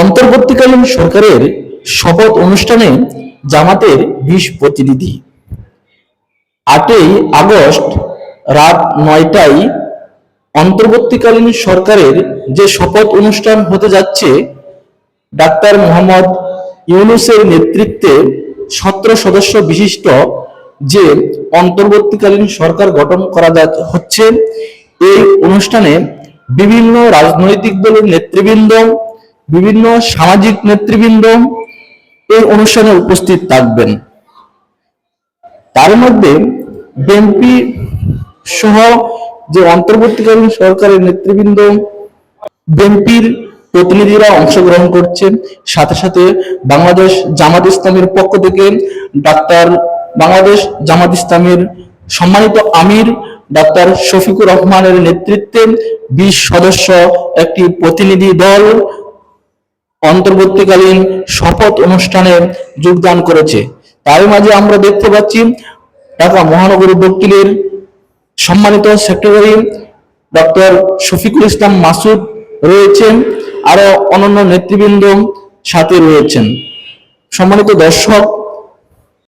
অন্তর্বর্তীকালীন সরকারের শপথ অনুষ্ঠানে জামাতের বিশ প্রতিনিধি। আটই আগস্ট রাত নয়টায় অন্তর্বর্তীকালীন সরকারের যে শপথ অনুষ্ঠান হতে যাচ্ছে, ডাক্তার মোহাম্মদ ইউনুসের নেতৃত্বে সতেরো সদস্য বিশিষ্ট যে অন্তর্বর্তীকালীন সরকার গঠন করা হচ্ছে, এই অনুষ্ঠানে বিভিন্ন রাজনৈতিক দলের নেতৃবৃন্দ বিভিন্ন সামাজিক নেতৃবৃন্দ এই অনুষ্ঠানে উপস্থিত থাকবেন। তার মধ্যে বিএনপি সহ যে অন্তর্বর্তীকালীন সরকারের নেতৃবৃন্দ বিএনপির প্রতিনিধিরা অংশগ্রহণ করছেন। সাথে সাথে বাংলাদেশ জামাত ইসলামের পক্ষ থেকে ডাক্তার বাংলাদেশ জামাত ইসলামের সম্মানিত আমির ডাক্তার শফিকুর রহমানের নেতৃত্বে বিশ সদস্য একটি প্রতিনিধি দল অন্তর্বর্তীকালীন শপথ অনুষ্ঠানে যোগদান করেছে। তার মাঝে আমরা দেখতে পাচ্ছি ঢাকা মহানগরী দক্ষিণের সম্মানিত সেক্রেটারি ডক্টর শফিকুল ইসলাম মাসুদ রয়েছেন আরও অন্যান্য নেতৃবৃন্দ সাথে রয়েছেন। সম্মানিত দর্শক